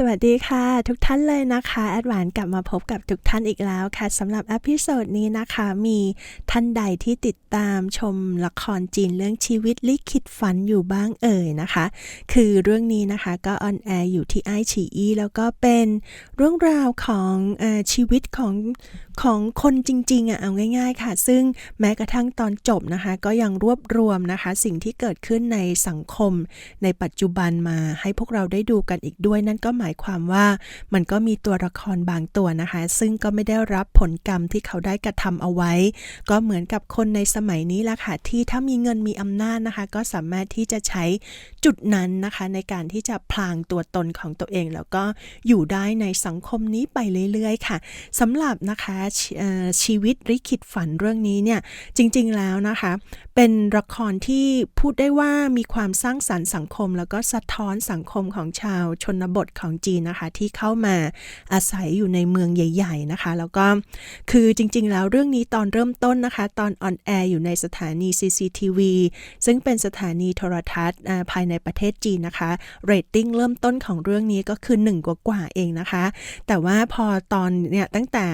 สวัสดีค่ะ ทุกท่านเลยนะคะแอดวานกลับมาพบกับทุกท่านอีกแล้วค่ะสำหรับอพิโซดนี้นะคะ มีท่านใดที่ติดตามชมละครจีนเรื่องชีวิตลิขิตฝันอยู่บ้างเอ่ยนะคะ คือเรื่องนี้นะคะก็ออนแอร์อยู่ที่ไอชีอีแล้วก็เป็นเรื่องราวของอชีวิตของ ของคนจริงๆอะเอาง่าย ๆ ค่ะ ซึ่งแม้กระทั่งตอนจบนะคะ ก็ยังรวบรวมนะคะ สิ่งที่เกิดขึ้นในสังคม ในปัจจุบันมาให้พวกเราได้ดูกันอีกด้วย นั่นก็หมายความว่ามันก็มีตัวละครบางตัวนะคะ ซึ่งก็ไม่ได้รับผลกรรมที่เขาได้กระทำเอาไว้ ก็เหมือนกับคนในสมัยนี้ละค่ะที่ถ้ามีเงินมีอำนาจนะคะ ก็สามารถที่จะใช้จุดนั้นนะคะ ในการที่จะพลางตัวตนของตัวเอง แล้วก็อยู่ได้ในสังคมนี้ไปเรื่อยๆ ค่ะสำหรับนะคะชชีวิตริขิตฝันเรื่องนี้เนี่ยจริงๆแล้วนะคะ เป็นละครที่พูดได้ว่ามีความสร้างสรรค์สังคม แล้วก็สะท้อนสังคมของชาวชนบทของจีนนะคะ ที่เข้ามาอาศัยอยู่ในเมืองใหญ่ ๆนะคะ แล้วก็คือจริงๆ แล้วเรื่องนี้ตอนเริ่มต้นนะคะ ตอนออนแอร์อยู่ในสถานี CCTV ซึ่งเป็นสถานีโทรทัศน์ภายในประเทศจีนนะคะเรตติ้งเริ่มต้นของเรื่องนี้ก็คือ1กว่าเองนะคะ แต่ว่าพอตอนเนี่ยตั้งแต่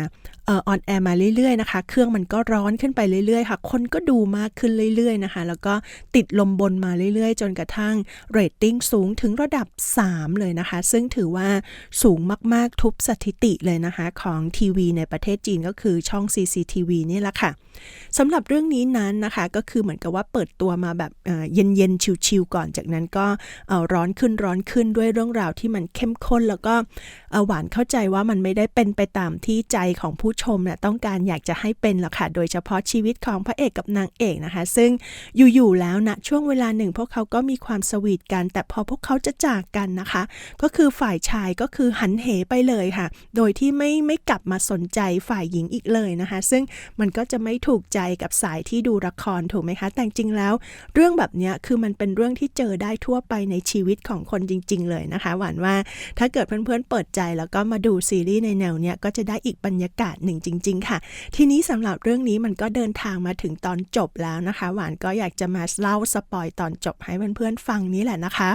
ออนแอร์มาเรื่อยๆนะคะ เครื่องมันก็ร้อนขึ้นไปเรื่อยๆค่ะ คนก็ดูมากขึ้นเรื่อยๆนะคะ แล้วก็ติดลมบนมาเรื่อยๆ จนกระทั่งเรตติ้งสูงถึงระดับ 3 เลยนะคะ ซึ่งถือว่าสูงมากๆทุบสถิติเลยนะคะของทีวีในประเทศจีนก็คือช่อง CCTV นี่แหละค่ะสำหรับเรื่องนี้นั้นนะคะก็คือเหมือนกับว่าเปิดตัวมาแบบเย็นๆชิวๆก่อนจากนั้นก็ร้อนขึ้นร้อนขึ้นด้วยเรื่องราวที่มันเข้มข้นแล้วก็ หวานเข้าใจว่ามันไม่ได้เป็นไปตามที่ใจของผู้ชมเนี่ยต้องการอยากจะให้เป็นหรอกค่ะ โดยเฉพาะชีวิตของพระเอกกับนางเอกนะคะ ซึ่งอยู่ๆแล้วนะช่วงเวลาหนึ่ง พวกเขาก็มีความสวีทกัน แต่พอพวกเขาจะจากกันนะคะ ก็คือฝ่ายชายก็คือหันเหไปเลยค่ะ โดยที่ไม่ไม่กลับมาสนใจฝ่ายหญิงอีกเลยนะคะ ซึ่งมันก็จะไม่ถูกใจกับสายที่ดูละครถูกไหมคะ แต่จริงๆแล้ว เรื่องแบบนี้คือมันเป็นเรื่องที่เจอได้ทั่วไปในชีวิตของคนจริง ๆ เลยนะคะ หวานว่าถ้าเกิดเพื่อนๆเปิดใจแล้วก็มาดูซีรีส์ในแนวเนี้ยก็จะได้อีกบรรยากาศหนึ่งจริง ๆ ค่ะ ทีนี้สำหรับเรื่องนี้มันก็เดินทางมาถึงตอนจบแล้วนะคะ หวานก็อยากจะมาเล่าสปอยตอนจบให้เพื่อนๆฟังนี้แหละนะคะ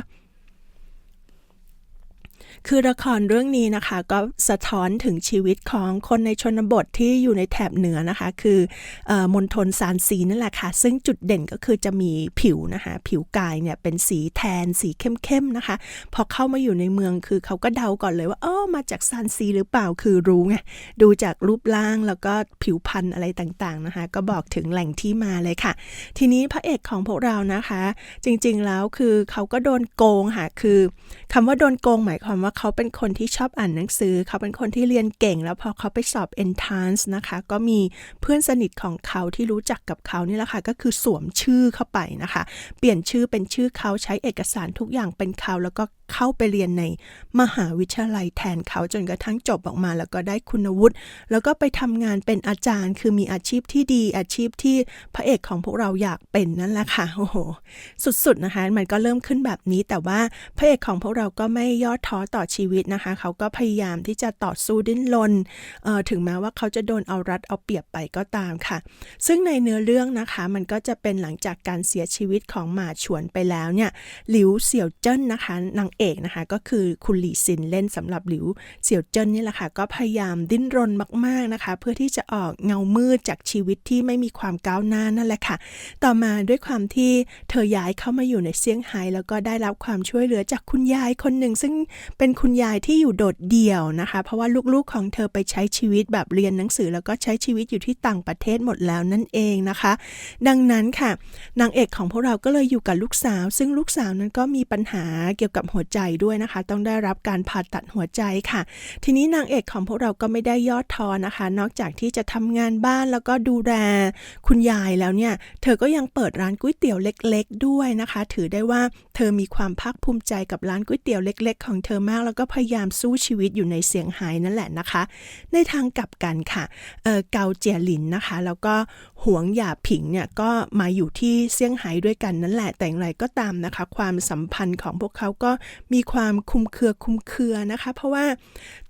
คือละครเรื่องนี้นะคะ ก็สะท้อนถึงชีวิตของคนในชนบทที่อยู่ในแถบเหนือนะคะ คืออมณฑลซานซีนั่นแหละค่ะ ซึ่งจุดเด่นก็คือจะมีผิวนะคะ ผิวกายเนี่ยเป็นสีแทนสีเข้มๆนะคะ พอเข้ามาอยู่ในเมืองคือเขาก็เดาก่อนเลยว่าเออมาจากซานซีหรือเปล่าคือรู้ไงดูจากรูปร่างแล้วก็ผิวพรรณอะไรต่างๆนะคะ ก็บอกถึงแหล่งที่มาเลยค่ะ ทีนี้พระเอกของพวกเรานะคะ จริงๆแล้วคือเขาก็โดนโกงค่ะคือคำว่าโดนโกงหมายความว่าเขาเป็นคนที่ชอบอ่านหนังสือ เขาเป็นคนที่เรียนเก่ง แล้วพอเขาไปสอบ entrance นะคะ ก็มีเพื่อนสนิทของเขาที่รู้จักกับเขานี่แหละค่ะ ก็คือสวมชื่อเข้าไปนะคะ เปลี่ยนชื่อเป็นชื่อเขาใช้เอกสารทุกอย่างเป็นเขาแล้วก็เข้าไปเรียนในมหาวิทยาลัยแทนเขาจนกระทั่งจบออกมา แล้วก็ได้คุณวุฒิแล้วก็ไปทำงานเป็นอาจารย์ คือมีอาชีพที่ดีอาชีพที่พระเอกของพวกเราอยากเป็นนั่นแหละค่ะโอ้โห สุดๆนะคะ มันก็เริ่มขึ้นแบบนี้แต่ว่าพระเอกของพวกเราก็ไม่ย่อท้อต่อชีวิตนะคะ เขาก็พยายามที่จะต่อสู้ดิ้นรนถึงแม้ว่าเขาจะโดนเอารัดเอาเปรียบไปก็ตามค่ะ ซึ่งในเนื้อเรื่องนะคะมันก็จะเป็นหลังจากการเสียชีวิตของหมาฉวนไปแล้วเนี่ยหลิวเสี่ยวเจิ้นนะคะนางเอกนะคะก็คือคุณหลี่ซินเล่นสำหรับหลิวเสี่ยวเจิ้นนี่แหละค่ะก็พยายามดิ้นรนมาก ๆนะคะ เพื่อที่จะออกเงามืดจากชีวิตที่ไม่มีความก้าวหน้านั่นแหละค่ะ ต่อมาด้วยความที่เธอย้ายเข้ามาอยู่ในเซี่ยงไฮ้แล้วก็ได้รับความช่วยเหลือจากคุณยายคนหนึ่ง ซึ่งเป็น็นคุณยายที่อยู่โดดเดี่ยวนะคะ เพราะว่าลูกๆของเธอไปใช้ชีวิตแบบเรียนหนังสือ แล้วก็ใช้ชีวิตอยู่ที่ต่างประเทศหมดแล้วนั่นเองนะคะ ดังนั้นค่ะ นางเอกของพวกเราก็เลยอยู่กับลูกสาว ซึ่งลูกสาวนั้นก็มีปัญหาเกี่ยวกับหัวใจด้วยนะคะ ต้องได้รับการผ่าตัดหัวใจค่ะ ทีนี้นางเอกของพวกเราก็ไม่ได้ย่อท้อนะคะ นอกจากที่จะทำงานบ้านแล้วก็ดูแลคุณยายแล้วเนี่ย เธอก็ยังเปิดร้านก๋วยเตี๋ยวเล็ก ๆ ด้วยนะคะ ถือได้ว่าเธอมีความภาคภูมิใจกับร้านก๋วยเตี๋ยวเล็ก ๆ ของเธอมากแล้วก็พยายามสู้ชีวิตอยู่ในเสียงไฮ้นั่นแหละนะคะ ในทางกลับกันค่ะเเกาเจียหลินนะคะ แล้วก็หวงหยาผิงเนี่ยก็มาอยู่ที่เซี่ยงไฮ้ด้วยกันนั่นแหละ แต่อย่างไรก็ตามนะคะ ความสัมพันธ์ของพวกเขาก็มีความคุมเครือคุมเครือนะคะ เพราะว่า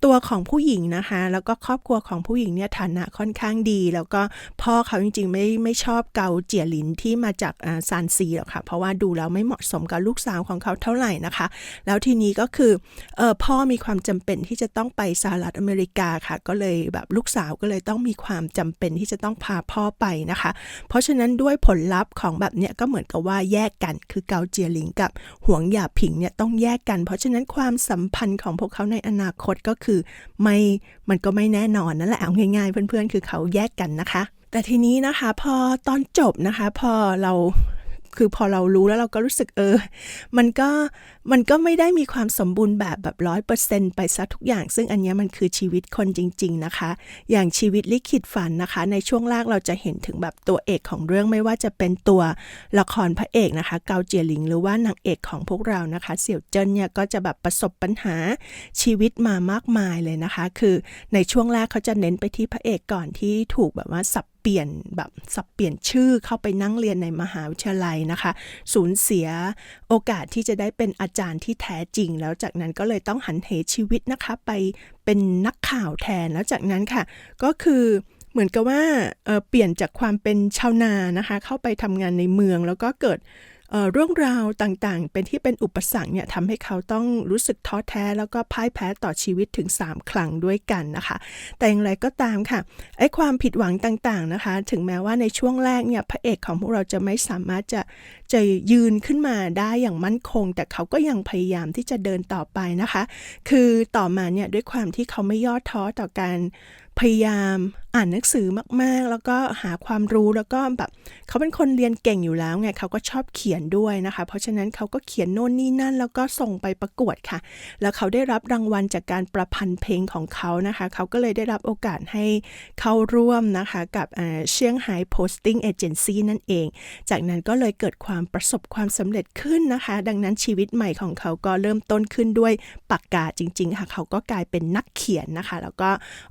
ตัวของผู้หญิงนะคะ แล้วก็ครอบครัวของผู้หญิงเนี่ยฐานะค่อนข้างดี แล้วก็พ่อเขาจริงๆ ไม่ไม่ชอบเกาเจียหลินที่มาจากซานซีหรอกค่ะ เพราะว่าดูแล้วไม่เหมาะสมกับลูกสาวของเขาเท่าไหร่นะคะ แล้วทีนี้ก็คือเออพ่อมีความจำเป็นที่จะต้องไปสหรัฐอเมริกาค่ะ ก็เลยแบบลูกสาวก็เลยต้องมีความจำเป็นที่จะต้องพาพ่อไปนะคะ เพราะฉะนั้นด้วยผลลัพธ์ของแบบเนี้ยก็เหมือนกับว่าแยกกัน คือเกาเจียหลิงกับหวงหยาผิงเนี่ยต้องแยกกัน เพราะฉะนั้นความสัมพันธ์ของพวกเขาในอนาคตก็คือไม่มันก็ไม่แน่นอนนั่นแหละเอาง่ายๆ เพื่อนๆ คือเขาแยกกันนะคะ แต่ทีนี้นะคะพอตอนจบนะคะ พอเราคือพอเรารู้แล้วเราก็รู้สึกเออ มันก็ มันก็ไม่ได้มีความสมบูรณ์แบบแบบร้อยเปอร์เซ็นต์ไปซะทุกอย่าง ซึ่งอันนี้มันคือชีวิตคนจริง ๆนะคะ อย่างชีวิตลิขิตฝันนะคะ ในช่วงแรกเราจะเห็นถึงแบบตัวเอกของเรื่องไม่ว่าจะเป็นตัวละครพระเอกนะคะ เกาเจียหลิง หรือว่านางเอกของพวกเรานะคะ เสี่ยวเจิ้นเนี่ยก็จะแบบประสบปัญหาชีวิตมามากมายเลยนะคะ คือในช่วงแรกเขาจะเน้นไปที่พระเอกก่อนที่ถูกแบบว่าสับเปลี่ยนแบบสับเปลี่ยนชื่อเข้าไปนั่งเรียนในมหาวิทยาลัยนะคะ สูญเสียโอกาสที่จะได้เป็นอาจารย์ที่แท้จริง แล้วจากนั้นก็เลยต้องหันเหชีวิตนะคะไปเป็นนักข่าวแทนแล้วจากนั้นค่ะ ก็คือเหมือนกับว่าเเปลี่ยนจากความเป็นชาวนานะคะ เข้าไปทำงานในเมืองแล้วก็เกิดเอ่อเรื่องราวต่างๆ เป็นที่เป็นอุปสรรคเนี่ยทำให้เขาต้องรู้สึกท้อแท้ แล้วก็พ่ายแพ้ต่อชีวิตถึง 3 ครั้งด้วยกันนะคะ แต่อย่างไรก็ตามค่ะไอ้ความผิดหวังต่างๆนะคะ ถึงแม้ว่าในช่วงแรกเนี่ยพระเอกของพวกเราจะไม่สามารถจะจะยืนขึ้นมาได้อย่างมั่นคง แต่เขาก็ยังพยายามที่จะเดินต่อไปนะคะ คือต่อมาเนี่ยด้วยความที่เขาไม่ย่อท้อต่อการพยายามอ่านหนังสือมากๆ แล้วก็หาความรู้แล้วก็แบบเขาเป็นคนเรียนเก่งอยู่แล้วไงเขาก็ชอบเขียนด้วยนะคะ เพราะฉะนั้นเขาก็เขียนโน่นนี่นั่น แล้วก็ส่งไปประกวดค่ะ แล้วเขาได้รับรางวัลจากการประพันธ์เพลงของเขานะคะ เขาก็เลยได้รับโอกาสให้เข้าร่วมนะคะ กับเชียงไฮ้ posting agency นั่นเอง จากนั้นก็เลยเกิดความประสบความสำเร็จขึ้นนะคะ ดังนั้นชีวิตใหม่ของเขาก็เริ่มต้นขึ้นด้วยปากกาจริง ๆ ค่ะ เขาก็กลายเป็นนักเขียนนะคะ แล้วก็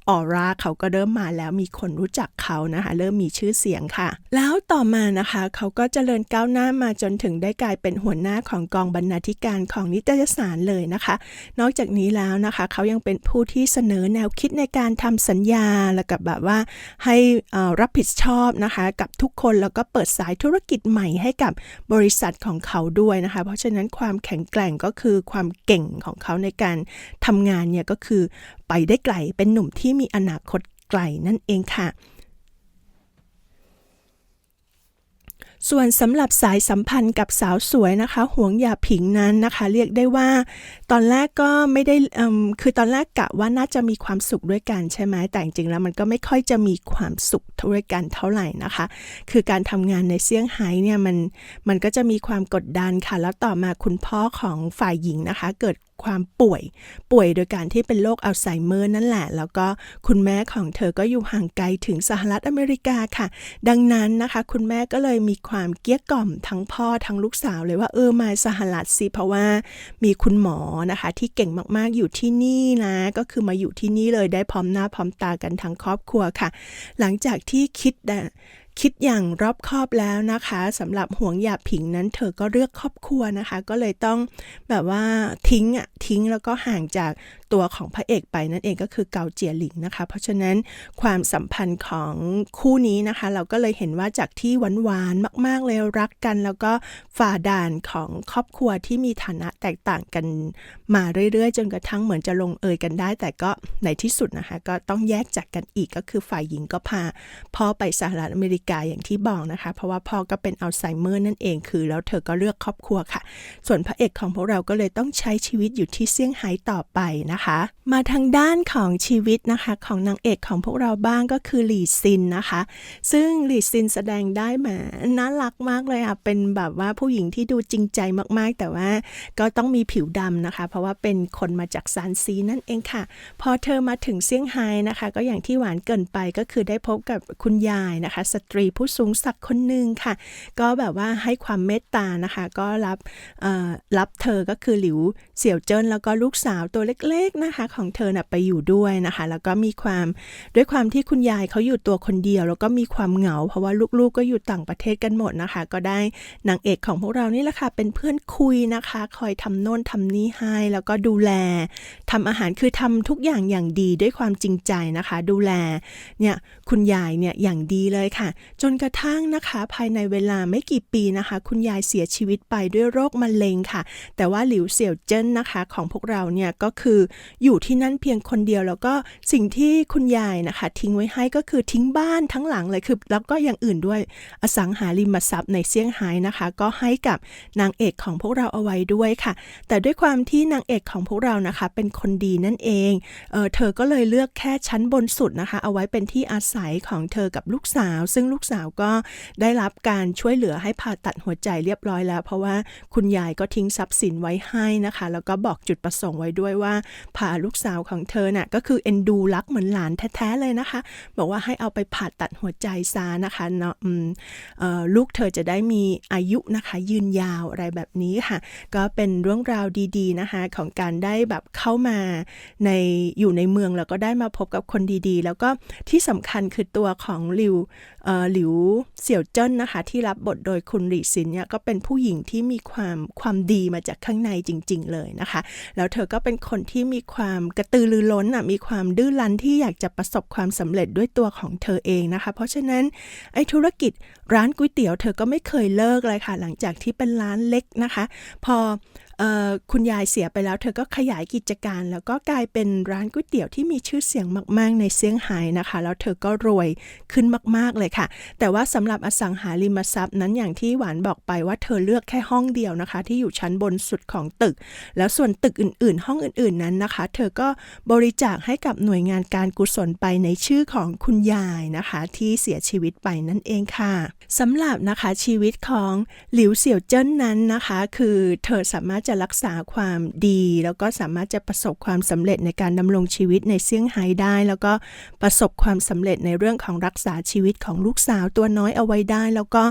ออร่าเขาก็เริ่มมาแล้วมีคนรู้จักเขานะคะ เริ่มมีชื่อเสียงค่ะ แล้วต่อมานะคะ เขาก็เจริญก้าวหน้ามาจนถึงได้กลายเป็นหัวหน้าของกองบรรณาธิการของนิตยสารเลยนะคะ นอกจากนี้แล้วนะคะ เขายังเป็นผู้ที่เสนอแนวคิดในการทำสัญญาแล้วกับแบบว่าให้รับผิดชอบนะคะ กับทุกคนแล้วก็เปิดสายธุรกิจใหม่ให้กับบริษัทของเขาด้วยนะคะ เพราะฉะนั้นความแข็งแกร่งก็คือความเก่งของเขาในการทำงานเนี่ยก็คือไปได้ไกลเป็นหนุ่มที่มีอนาคตไกลนั่นเองค่ะ ส่วนสำหรับสายสัมพันธ์กับสาวสวยนะคะ ห่วงหยาผิงนั้นนะคะ เรียกได้ว่า ตอนแรกก็ไม่ได้คือตอนแรกกะว่าน่าจะมีความสุขด้วยกันใช่ไหมแต่จริงๆแล้วมันก็ไม่ค่อยจะมีความสุขด้วยกันเท่าไหร่นะคะ คือการทำงานในเซี่ยงไฮ้เนี่ยมันมันก็จะมีความกดดันค่ะ แล้วต่อมาคุณพ่อของฝ่ายหญิงนะคะ เกิด ความป่วย ป่วยโดยการที่เป็นโรคอัลไซเมอร์นั่นแหละ แล้วก็คุณแม่ของเธอก็อยู่ห่างไกลถึงสหรัฐอเมริกาค่ะ ดังนั้นนะคะ คุณแม่ก็เลยมีความเกี้ยกล่อมทั้งพ่อทั้งลูกสาวเลยว่าเออมาสหรัฐสิเพราะว่ามีคุณหมอนะคะ ที่เก่งมากๆอยู่ที่นี่นะ ก็คือมาอยู่ที่นี่เลยได้พร้อมหน้าพร้อมตากันทั้งครอบครัวค่ะ หลังจากที่คิดนะ คิดอย่างรอบคอบแล้วนะคะสำหรับห่วงหยาผิงนั้นเธอก็เลือกครอบครัวนะคะ ก็เลยต้องแบบว่าทิ้งอะทิ้งแล้วก็ห่างจากตัวของพระเอกไปนั่นเองก็คือเกาเจียหลิงนะคะ เพราะฉะนั้นความสัมพันธ์ของคู่นี้นะคะ เราก็เลยเห็นว่าจากที่หวานๆมาก ๆ เลยรักกัน แล้วก็ฝ่าด่านของครอบครัวที่มีฐานะแตกต่างกันมาเรื่อยๆ จนกระทั่งเหมือนจะลงเอยกันได้ แต่ก็ในที่สุดนะคะก็ต้องแยกจากกันอีกก็คือฝ่ายหญิงก็พาพ่อไปสหรัฐอเมริกาอย่างที่บอกนะคะ เพราะว่าพ่อก็เป็นอัลไซเมอร์นั่นเองคือ แล้วเธอก็เลือกครอบครัวค่ะ ส่วนพระเอกของพวกเราก็เลยต้องใช้ชีวิตอยู่ที่เซี่ยงไฮ้ต่อไปนะคะ มาทางด้านของชีวิตนะคะของนางเอกของพวกเราบ้างก็คือหลีซินนะคะ ซึ่งหลีซินแสดงได้แหมน่ารักมากเลยอะเป็นแบบว่าผู้หญิงที่ดูจริงใจมากๆ แต่ว่าก็ต้องมีผิวดำนะคะ เพราะว่าเป็นคนมาจากซานซีนั่นเองค่ะ พอเธอมาถึงเซี่ยงไฮ้นะคะ ก็อย่างที่หวานเกินไปก็คือได้พบกับคุณยายนะคะ สตรีผู้สูงศักดิ์คนหนึ่งค่ะ ก็แบบว่าให้ความเมตตานะคะ ก็รับรับเธอก็คือหลิวเสี่ยวเจิ้นแล้วก็ลูกสาวตัวเล็กล็กๆนะคะของเธอน่ะไปอยู่ด้วยนะคะ แล้วก็มีความด้วยความที่คุณยายเขาอยู่ตัวคนเดียว แล้วก็มีความเหงา เพราะว่าลูกๆก็อยู่ต่างประเทศกันหมดนะคะ ก็ได้นางเอกของพวกเรานี่แหละค่ะเป็นเพื่อนคุยนะคะ คอยทำโน่นทำนี่ให้ แล้วก็ดูแลทำอาหารคือทำทุกอย่างอย่างดีด้วยความจริงใจนะคะ ดูแลเนี่ยคุณยายเนี่ยอย่างดีเลยค่ะ จนกระทั่งนะคะภายในเวลาไม่กี่ปีนะคะ คุณยายเสียชีวิตไปด้วยโรคมะเร็งค่ะ แต่ว่าหลิวเสี่ยวเจิ้นนะคะ ของพวกเราเนี่ยก็คืออยู่ที่นั่นเพียงคนเดียว แล้วก็สิ่งที่คุณยายนะคะ ทิ้งไว้ให้ก็คือทิ้งบ้านทั้งหลังเลยคือแล้วก็อย่างอื่นด้วยอสังหาริมทรัพย์ในเซี่ยงไฮ้นะคะ ก็ให้กับนางเอกของพวกเราเอาไว้ด้วยค่ะ แต่ด้วยความที่นางเอกของพวกเรานะคะ เป็นคนดีนั่นเองเออเธอก็เลยเลือกแค่ชั้นบนสุดนะคะ เอาไว้เป็นที่อาศัยของเธอกับลูกสาว ซึ่งลูกสาวก็ได้รับการช่วยเหลือให้ผ่าตัดหัวใจเรียบร้อยแล้ว เพราะว่าคุณยายก็ทิ้งทรัพย์สินไว้ให้นะคะ แล้วก็บอกจุดประสงค์ไว้ด้วยว่าพาลูกสาวของเธอน่ะก็คือเอ็นดูรักเหมือนหลานแท้ๆเลยนะคะ บอกว่าให้เอาไปผ่าตัดหัวใจซานะคะเนาะลูกเธอจะได้มีอายุนะคะยืนยาวอะไรแบบนี้ค่ะ ก็เป็นเรื่องราวดีๆนะคะของการได้แบบเข้ามาในอยู่ในเมืองแล้วก็ได้มาพบกับคนดีๆ แล้วก็ที่สำคัญคือตัวของหลิวหลิวเสี่ยวเจิ้นนะคะ ที่รับบทโดยคุณหลี่ซินเนี่ยก็เป็นผู้หญิงที่มีความความดีมาจากข้างในจริง ๆ เลยนะคะ แล้วเธอก็เป็นคนที่มีีความกระตือรือร้นอะมีความดื้อรั้นที่อยากจะประสบความสำเร็จด้วยตัวของเธอเองนะคะ เพราะฉะนั้นไอ้ธุรกิจร้านก๋วยเตี๋ยวเธอก็ไม่เคยเลิกเลยค่ะ หลังจากที่เป็นร้านเล็กนะคะ พอ คุณยายเสียไปแล้ว เธอก็ขยายกิจการ แล้วก็กลายเป็นร้านก๋วยเตี๋ยวที่มีชื่อเสียงมาก ๆ ในเซี่ยงไฮ้นะคะ แล้วเธอก็รวยขึ้นมาก ๆ เลยค่ะ แต่ว่าสำหรับอสังหาริมทรัพย์นั้นอย่างที่หวานบอกไปว่าเธอเลือกแค่ห้องเดียวนะคะ ที่อยู่ชั้นบนสุดของตึก แล้วส่วนตึกอื่น ๆ ห้องอื่น ๆ นั้นนะคะ เธอก็บริจาคให้กับหน่วยงานการกุศลไปในชื่อของคุณยายนะคะ ที่เสียชีวิตไปนั่นเองค่ะสำหรับนะคะชีวิตของหลิวเสี่ยวเจิ้นนั้นนะคะ คือเธอสามารถจะรักษาความดี แล้วก็สามารถจะประสบความสำเร็จในการดำรงชีวิตในเซี่ยงไฮ้ได้ แล้วก็ประสบความสำเร็จในเรื่องของรักษาชีวิตของลูกสาวตัวน้อยเอาไว้ได้ แล้วก็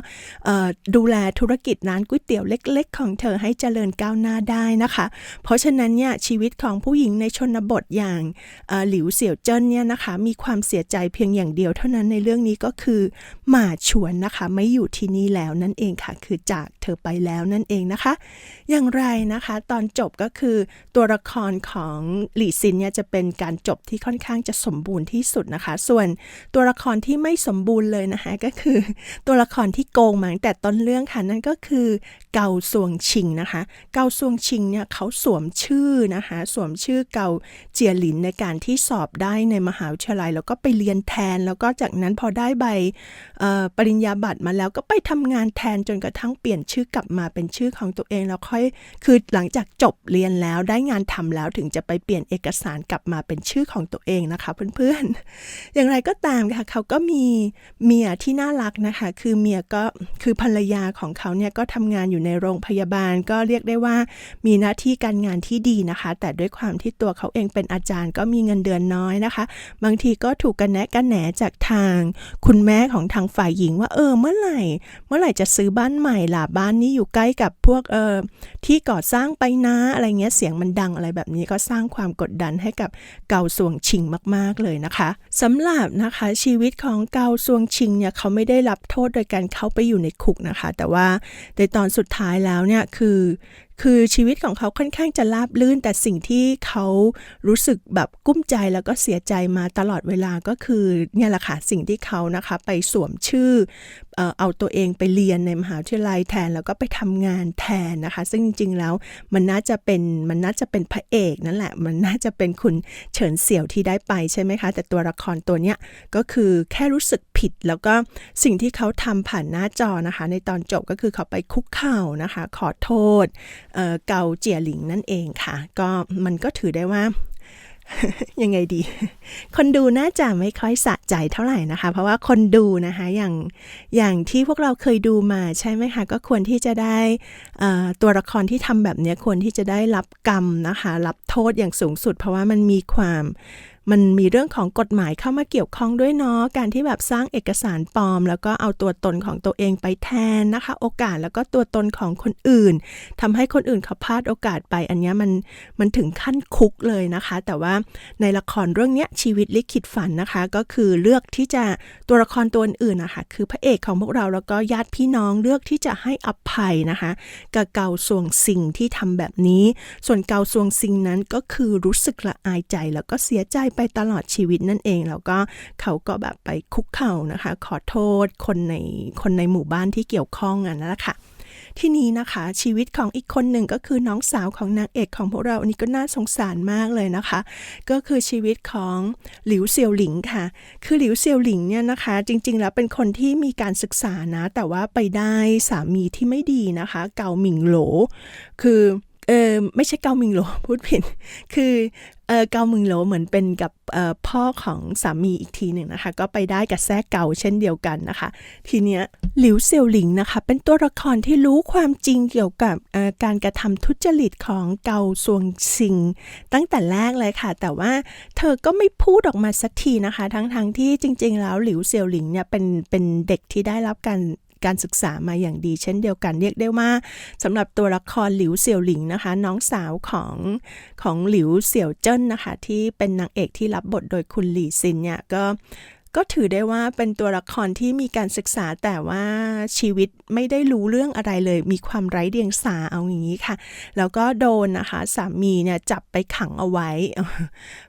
ดูแลธุรกิจร้านก๋วยเตี๋ยวเล็ก ๆ ของเธอให้เจริญก้าวหน้าได้นะคะ เพราะฉะนั้นเนี่ยชีวิตของผู้หญิงในชนบทอย่างหลิวเสี่ยวเจิ้นเนี่ยนะคะมีความเสียใจเพียงอย่างเดียวเท่านั้นในเรื่องนี้ก็คือหมาฉวนนะคะ ไม่อยู่ที่นี่แล้วนั่นเองค่ะ คือจาก เธอไปแล้วนั่นเองนะคะ อย่างไรนะคะตอนจบก็คือตัวละครของหลี่ซินเนี่ยจะเป็นการจบที่ค่อนข้างจะสมบูรณ์ที่สุดนะคะ ส่วนตัวละครที่ไม่สมบูรณ์เลยนะคะก็คือ ตัวละครที่โกงมาตั้งแต่ต้นเรื่องค่ะนั่นก็คือเกาซวงชิงนะคะ เกาซวงชิงเนี่ยเขาสวมชื่อนะคะ สวมชื่อเกาเจียหลินในการที่สอบได้ในมหาวิทยาลัย แล้วก็ไปเรียนแทน แล้วก็จากนั้นพอได้ใบปริญญาบัตรมาแล้วก็ไปทำงานแทนจนกระทั่งเปลี่ยนชื่อกลับมาเป็นชื่อของตัวเองแล้วค่อยคือหลังจากจบเรียนแล้วได้งานทำแล้วถึงจะไปเปลี่ยนเอกสารกลับมาเป็นชื่อของตัวเองนะคะเพื่อนๆ อย่างไรก็ตามค่ะเขาก็มีเมียที่น่ารักนะคะ คือเมียก็คือภรรยาของเขาเนี่ยก็ทำงานอยู่ในโรงพยาบาลก็เรียกได้ว่ามีหน้าที่การงานที่ดีนะคะ แต่ด้วยความที่ตัวเขาเองเป็นอาจารย์ก็มีเงินเดือนน้อยนะคะ บางทีก็ถูกกันแนะกันแหนจากทาง คุณแม่ของทางฝ่ายหญิงว่าเออเมื่อไหร่ เมื่อไหร่จะซื้อบ้านใหม่ล่ะบ้านนี้อยู่ใกล้กับพวกเออที่ก่อสร้างไปนะอะไรเงี้ยเสียงมันดังอะไรแบบนี้ก็สร้างความกดดันให้กับเกาสวงชิงมาก ๆเลยนะคะสำหรับนะคะชีวิตของเกาสวงชิงเนี่ยเขาไม่ได้รับโทษโดยการเข้าไปอยู่ในคุกนะคะ แต่ว่าในตอนสุดท้ายแล้วเนี่ยคือ คือชีวิตของเขาค่อนข้างจะราบลื่น แต่สิ่งที่เขารู้สึกแบบกุ้มใจแล้วก็เสียใจมาตลอดเวลาก็คือเนี่ยแหละค่ะสิ่งที่เขานะคะไปสวมชื่อ เอาตัวเองไปเรียนในมหาวิทยาลัยแทนแล้วก็ไปทำงานแทนนะคะ ซึ่งจริงๆแล้วมันน่าจะเป็นมันน่าจะเป็นพระเอกนั่นแหละ มันน่าจะเป็นคุณเฉินเสี่ยวที่ได้ไปใช่ไหมคะ แต่ตัวละครตัวเนี้ยก็คือแค่รู้สึกผิดแล้วก็สิ่งที่เขาทำผ่านหน้าจอนะคะ ในตอนจบก็คือเขาไปคุกเข่านะคะ ขอโทษเอ่อเกาเจียหลิงนั่นเองค่ะ ก็มันก็ถือได้ว่า ยังไงดี คนดูน่าจะไม่ค่อยสะใจเท่าไหร่นะคะ เพราะว่าคนดูนะคะอย่างอย่างที่พวกเราเคยดูมาใช่ไหมคะ ก็ควรที่จะได้ตัวละครที่ทำแบบนี้ควรที่จะได้รับกรรมนะคะ รับโทษอย่างสูงสุด เพราะว่ามันมีความ มันมีเรื่องของกฎหมายเข้ามาเกี่ยวข้องด้วยเนาะการที่แบบสร้างเอกสารปลอม แล้วก็เอาตัวตนของตัวเองไปแทนนะคะ โอกาสแล้วก็ตัวตนของคนอื่นทำให้คนอื่นเขาพลาดโอกาสไป อันนี้มันมันถึงขั้นคุกเลยนะคะ แต่ว่าในละครเรื่องนี้ชีวิตลิขิตฝันนะคะ ก็คือเลือกที่จะตัวละครตัวอื่นนะคะคือพระเอกของพวกเราแล้วก็ญาติพี่น้องเลือกที่จะให้อภัยนะคะกับเกาสวงสิงที่ทำแบบนี้ ส่วนเกาสวงสิงนั้นก็คือรู้สึกละอายใจแล้วก็เสียใจไปตลอดชีวิตนั่นเอง แล้วก็เขาก็แบบไปคุกเข่านะคะ ขอโทษคนในคนในหมู่บ้านที่เกี่ยวข้องนั่นแหละค่ะที่นี้นะคะชีวิตของอีกคนหนึ่งก็คือน้องสาวของนางเอกของพวกเราอันนี้ก็น่าสงสารมากเลยนะคะ ก็คือชีวิตของหลิวเซียวหลิงค่ะ คือหลิวเซียวหลิงเนี่ยนะคะ จริง ๆ แล้วเป็นคนที่มีการศึกษานะ แต่ว่าไปได้สามีที่ไม่ดีนะคะ เกาหมิงโหล คือ เออไม่ใช่เกาหมิงโหลพูดผิด คือเออเกาหมิงโหลเหมือนเป็นกับพ่อของสามีอีกทีหนึ่งนะคะ ก็ไปได้กับแซ่เกาเช่นเดียวกันนะคะ ทีเนี้ยหลิวเซียวหลิงนะคะ เป็นตัวละครที่รู้ความจริงเกี่ยวกับการกระทำทุจริตของเกาซวงซิง ตั้งแต่แรกเลยค่ะ แต่ว่าเธอก็ไม่พูดออกมาสักทีนะคะ ทั้งๆทที่จริง ๆ แล้วหลิวเซียวหลิงเนี่ยเป็นเป็นเด็กที่ได้รับการ การศึกษามาอย่างดี เช่นเดียวกันเรียกได้ว่าสำหรับตัวละครหลิวเสี่ยวหลิงนะคะ น้องสาวของของหลิวเสี่ยวเจิ้นนะคะ ที่เป็นนางเอกที่รับบทโดยคุณหลี่ซินเนี่ยก็ก็ถือได้ว่าเป็นตัวละครที่มีการศึกษาแต่ว่าชีวิตไม่ได้รู้เรื่องอะไรเลย มีความไร้เดียงสาเอาอย่างนี้ค่ะ แล้วก็โดนนะคะ สามีเนี่ยจับไปขังเอาไว้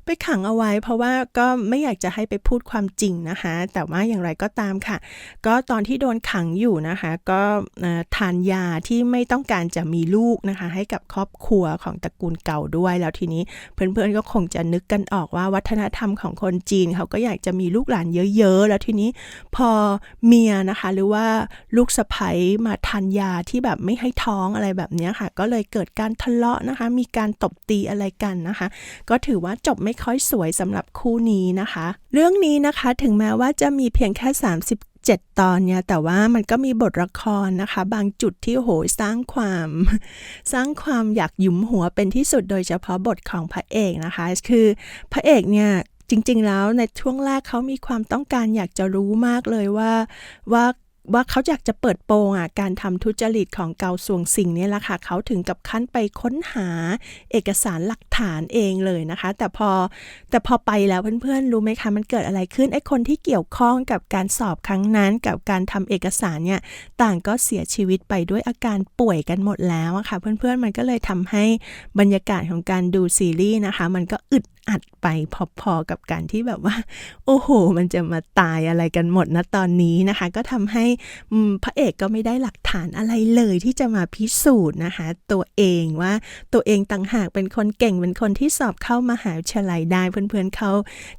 ไปขังเอาไว้ เพราะว่าก็ไม่อยากจะให้ไปพูดความจริงนะคะ แต่ว่าอย่างไรก็ตามค่ะ ก็ตอนที่โดนขังอยู่นะคะ ก็ทานยาที่ไม่ต้องการจะมีลูกนะคะ ให้กับครอบครัวของตระกูลเก่าด้วย แล้วทีนี้เพื่อนๆก็คงจะนึกกันออกว่าวัฒนธรรมของคนจีน เขาก็อยากจะมีลูกหลานเยอะๆ แล้วทีนี้พอเมียนะคะหรือว่าลูกสะใภ้มาทานยาที่แบบไม่ให้ท้องอะไรแบบนี้ค่ะ ก็เลยเกิดการทะเลาะนะคะ มีการตบตีอะไรกันนะคะ ก็ถือว่าจบไม่ค่อยสวยสำหรับคู่นี้นะคะ เรื่องนี้นะคะถึงแม้ว่าจะมีเพียงแค่ 30 7 ตอนเนี่ยแต่ว่ามันก็มีบทละครนะคะ บางจุดที่โหยสร้างความ สร้างความอยากหยุมหัวเป็นที่สุดโดยเฉพาะบทของพระเอกนะคะ คือพระเอกเนี่ยจริง ๆ แล้วในช่วงแรกเขามีความต้องการอยากจะรู้มากเลยว่าว่า ว่าเขาอยากจะเปิดโปงอะการทำทุจริตของเกาสวงสิงนี่แหละค่ะเขาถึงกับขั้นไปค้นหาเอกสารหลักฐานเองเลยนะคะ แต่พอแต่พอไปแล้วเพื่อนๆรู้ไหมคะมันเกิดอะไรขึ้นไอ้คนที่เกี่ยวข้องกับการสอบครั้งนั้น กับการทำเอกสารเนี่ยต่างก็เสียชีวิตไปด้วยอาการป่วยกันหมดแล้วอะค่ะ เพื่อนๆมันก็เลยทำให้บรรยากาศของการดูซีรีส์นะคะ มันก็อึด อัดไปพอๆกับการที่แบบว่า โอ้โห มันจะมาตายอะไรกันหมดนะตอนนี้นะคะ ก็ทำให้พระเอกก็ไม่ได้หลักฐานอะไรเลยที่จะมาพิสูจน์นะคะ ตัวเองว่าตัวเองต่างหากเป็นคนเก่งเป็นคนที่สอบเข้ามาหาวิทยาลัยได้เพื่อนๆเขา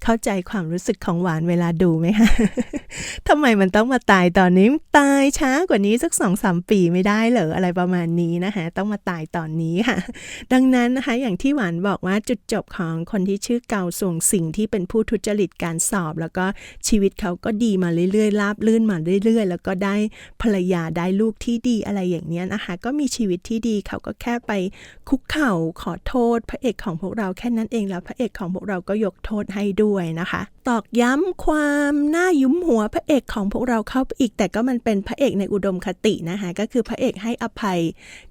เข้าใจความรู้สึกของหวานเวลาดูไหมคะทำไมมันต้องมาตายตอนนี้ตายช้ากว่านี้สักสองสามปีไม่ได้เหรออะไรประมาณนี้นะคะ ต้องมาตายตอนนี้ค่ะ ดังนั้นนะคะ อย่างที่หวานบอกว่าจุดจบของคนที่ชื่อเก่าส่งสิ่งที่เป็นผู้ทุจริตการสอบ แล้วก็ชีวิตเขาก็ดีมาเรื่อยๆราบลื่นมาเรื่อย ๆ แล้วก็ได้ภรรยาได้ลูกที่ดีอะไรอย่างเนี้ยนะคะ ก็มีชีวิตที่ดีเขาก็แค่ไปคุกเข่าขอโทษ พระเอกของพวกเราแค่นั้นเองแล้วพระเอกของพวกเราก็ยกโทษให้ด้วยนะคะ ตอกย้ำความน่ายุ้มหัวพระเอกของพวกเราเข้าไปอีก แต่ก็มันเป็นพระเอกในอุดมคตินะคะก็คือพระเอกให้อภัย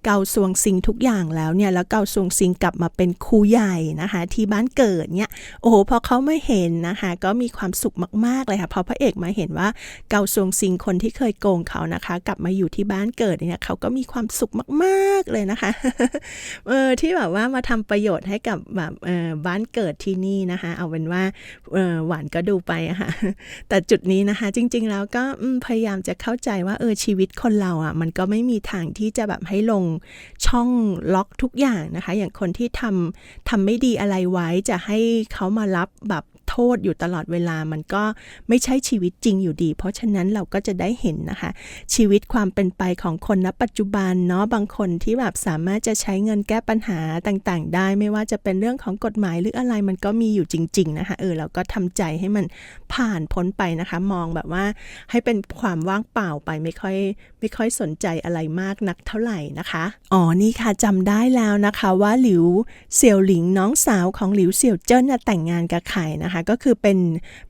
เกาสวงซิงทุกอย่างแล้วเนี่ยแล้วเกาสวงซิงกลับมาเป็นครูใหญ่นะคะที่บ้านเกิดเนี่ยโอ้โหพอเขาไม่เห็นนะคะก็มีความสุขมากๆเลยค่ะพอพระเอกมาเห็นว่าเกาซวงซิงคนที่เคยโกงเขานะคะ กลับมาอยู่ที่บ้านเกิดเนี่ยเขาก็มีความสุขมากๆเลยนะคะเออที่แบบว่ามาทำประโยชน์ให้กับแบบเออบ้านเกิดที่นี่นะคะ เอาเป็นว่าเออหวานก็ดูไปอะค่ะแต่จุดนี้นะคะจริง ๆ แล้วก็พยายามจะเข้าใจว่าเออชีวิตคนเราอะมันก็ไม่มีทางที่จะแบบให้ลงช่องล็อกทุกอย่างนะคะ อย่างคนที่ทำทำไม่ดีอะไรไว้จะให้เขามารับแบบ โทษอยู่ตลอดเวลามันก็ไม่ใช่ชีวิตจริงอยู่ดี เพราะฉะนั้นเราก็จะได้เห็นนะคะ ชีวิตความเป็นไปของคนณปัจจุบันเนาะบางคนที่แบบสามารถจะใช้เงินแก้ปัญหาต่างๆ ได้ไม่ว่าจะเป็นเรื่องของกฎหมายหรืออะไรมันก็มีอยู่จริง ๆ นะคะเออเราก็ทำใจให้มันผ่านพ้นไปนะคะ มองแบบว่าให้เป็นความว่างเปล่าไปไม่ค่อยไม่ค่อยสนใจอะไรมากนักเท่าไหร่นะคะ อ๋อนี่ค่ะจำได้แล้วนะคะว่าหลิวเสี่ยวหลิงน้องสาวของหลิวเสี่ยวเจิ้นแต่งงานกับไข่นะคะนะคะก็คือเป็น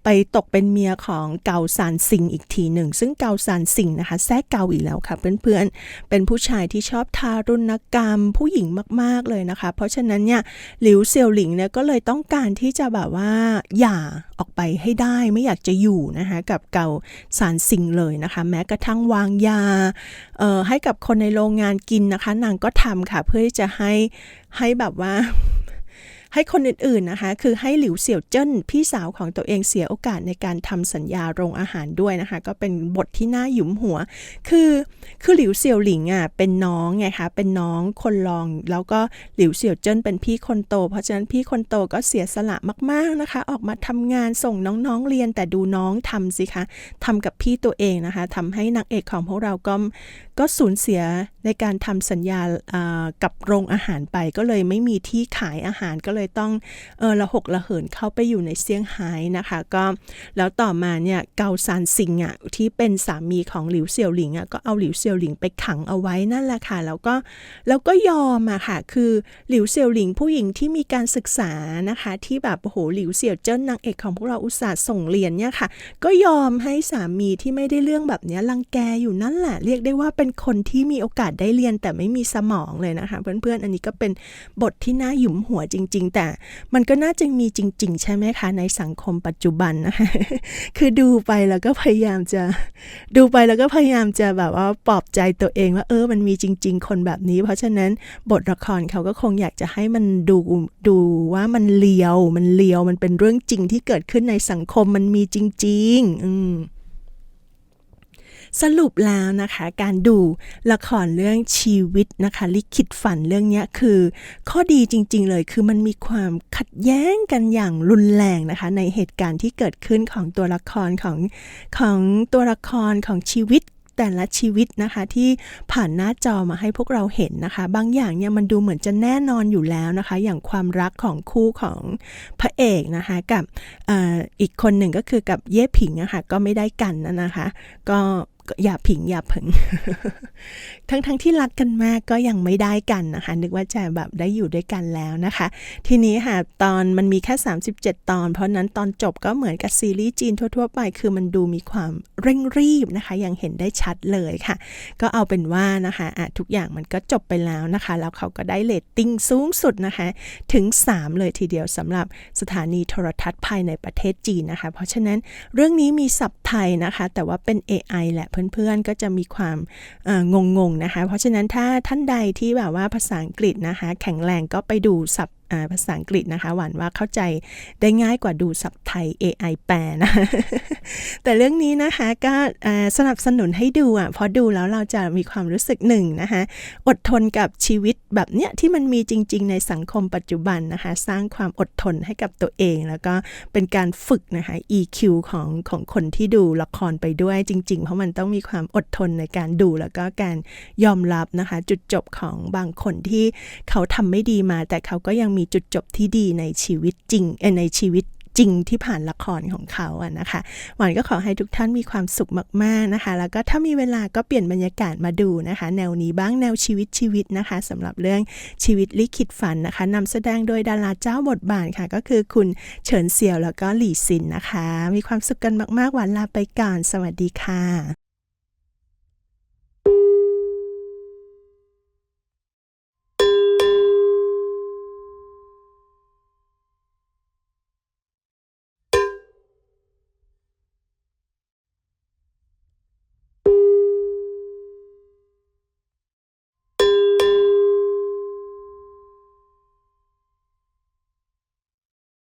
ไปตกเป็นเมียของเกาซานซิงอีกทีหนึ่ง ซึ่งเกาซานซิงนะคะแท้เกาอีกแล้วค่ะเพื่อนๆ เป็นผู้ชายที่ชอบทารุณกรรมผู้หญิงมากๆเลยนะคะ เพราะฉะนั้นเนี่ยหลิวเซียวหลิงเนี่ยก็เลยต้องการที่จะแบบว่าหย่าออกไปให้ได้ไม่อยากจะอยู่นะคะกับเกาซานซิงเลยนะคะ แม้กระทั่งวางยาออให้กับคนในโรงงานกินนะคะ นางก็ทำค่ะเพื่อที่จะให้ให้แบบว่า ให้คนอื่นๆนะคะ คือให้หลิวเสี่ยวเจิ้นพี่สาวของตัวเองเสียโอกาสในการทำสัญญาโรงอาหารด้วยนะคะ ก็เป็นบทที่น่าหยุมหัว คือคือหลิวเสี่ยวหลิงอะเป็นน้องไงคะเป็นน้องคนรอง แล้วก็หลิวเสี่ยวเจิ้นเป็นพี่คนโต เพราะฉะนั้นพี่คนโตก็เสียสละมาก ๆนะคะ ออกมาทำงานส่งน้องๆเรียนแต่ดูน้องทำสิคะทำกับพี่ตัวเองนะคะทำให้นางเอกของพวกเราก็ ก็สูญเสียในการทำสัญญากับโรงอาหารไปก็เลยไม่มีที่ขายอาหารก็เลยต้องเออละหกละเหินเข้าไปอยู่ในเซี่ยงไฮ้นะคะ ก็แล้วต่อมาเนี่ยเกาซานซิงอะที่เป็นสามีของหลิวเสี่ยวหลิงอะก็เอาหลิวเสี่ยวหลิงไปขังเอาไว้นั่นแหละค่ะแล้วก็แล้วก็ยอมอะค่ะคือหลิวเสี่ยวหลิงผู้หญิงที่มีการศึกษานะคะที่แบบโอ้โหหลิวเสี่ยวเจิ้นนางเอกของพวกเราอุตส่าห์ส่งเรียนเนี่ยค่ะ ก็ยอมให้สามีที่ไม่ได้เรื่องแบบเนี้ยรังแกอยู่นั่นแหละเรียกได้ว่าเป็นคนที่มีโอกาสได้เรียนแต่ไม่มีสมองเลยนะคะ เพื่อนๆ อันนี้ก็เป็นบทที่น่าหยุมหัวจริง ๆ แต่มันก็น่าจะมีจริง ๆ ใช่ไหมคะ ในสังคมปัจจุบันนะคะ คือดูไปแล้วก็พยายามจะดูไปแล้วก็พยายามจะแบบว่าปลอบใจตัวเองว่าเออมันมีจริง ๆ คนแบบนี้ เพราะฉะนั้นบทละครเขาก็คงอยากจะให้มันดูดูว่ามันเลียวมันเลียวมันเป็นเรื่องจริงที่เกิดขึ้นในสังคมมันมีจริง ๆ อืม สรุปแล้วนะคะ การดูละครเรื่องชีวิตนะคะ ลิขิตฝันเรื่องนี้คือ ข้อดีจริง ๆ เลยคือมันมีความขัดแย้งกันอย่างรุนแรงนะคะ ในเหตุการณ์ที่เกิดขึ้นของตัวละครของของตัวละครของชีวิตแต่ละชีวิตนะคะที่ผ่านหน้าจอมาให้พวกเราเห็นนะคะ บางอย่างเนี่ยมันดูเหมือนจะแน่นอนอยู่แล้วนะคะ อย่างความรักของคู่ของพระเอกนะคะกับอ,อ,อีกคนหนึ่งก็คือกับเย่ผิงนะคะก็ไม่ได้กันนะคะ ก็ อย่าผิงอย่าผึงทั้งทั้งที่รักกันมากก็ยังไม่ได้กันนะคะ นึกว่าจะแบบได้อยู่ด้วยกันแล้วนะคะ ทีนี้ค่ะตอนมันมีแค่ 37 ตอน เพราะนั้นตอนจบก็เหมือนกับซีรีส์จีนทั่ว ๆ ไป คือมันดูมีความเร่งรีบนะคะ ยังเห็นได้ชัดเลยค่ะ ก็เอาเป็นว่านะคะะทุกอย่างมันก็จบไปแล้วนะคะ แล้วเขาก็ได้เรตติ้งสูงสุดนะคะ ถึง 3 เลยทีเดียวสำหรับสถานีโทรทัศน์ภายในประเทศจีนนะคะ เพราะฉะนั้นเรื่องนี้มีศัพท์ไทยนะคะ แต่ว่าเป็น AI แหละเพื่อนๆก็จะมีความงงๆนะคะ เพราะฉะนั้นถ้าท่านใดที่แบบว่าภาษาอังกฤษนะคะ แข็งแรงก็ไปดูศัพท์ภาษาอังกฤษนะคะ หวานว่าเข้าใจได้ง่ายกว่าดูศัพท์ไทย AI แปลนะ แต่เรื่องนี้นะคะก็สนับสนุนให้ดูอะพอดูแล้วเราจะมีความรู้สึกหนึ่งนะคะ อดทนกับชีวิตแบบเนี้ยที่มันมีจริง ๆ ในสังคมปัจจุบันนะคะ สร้างความอดทนให้กับตัวเอง แล้วก็เป็นการฝึกนะคะ EQ ของของคนที่ดูละครไปด้วยจริง ๆ เพราะมันต้องมีความอดทนในการดูแล้วก็การยอมรับนะคะ จุดจบของบางคนที่เขาทำไม่ดีมา แต่เขาก็ยังมีจุดจบที่ดีในชีวิตจริงในชีวิตจริงที่ผ่านละครของเขาอะนะคะหวานก็ขอให้ทุกท่านมีความสุขมากๆนะคะ แล้วก็ถ้ามีเวลาก็เปลี่ยนบรรยากาศมาดูนะคะ แนวนี้บ้างแนวชีวิตชีวิตนะคะสำหรับเรื่องชีวิตลิขิตฝันนะคะนำแสดงโดยดาราเจ้าบทบาทค่ะ ก็คือคุณเฉินเสี่ยวแล้วก็หลี่ซินนะคะ มีความสุขกันมากๆหวานลาไปก่อน สวัสดีค่ะ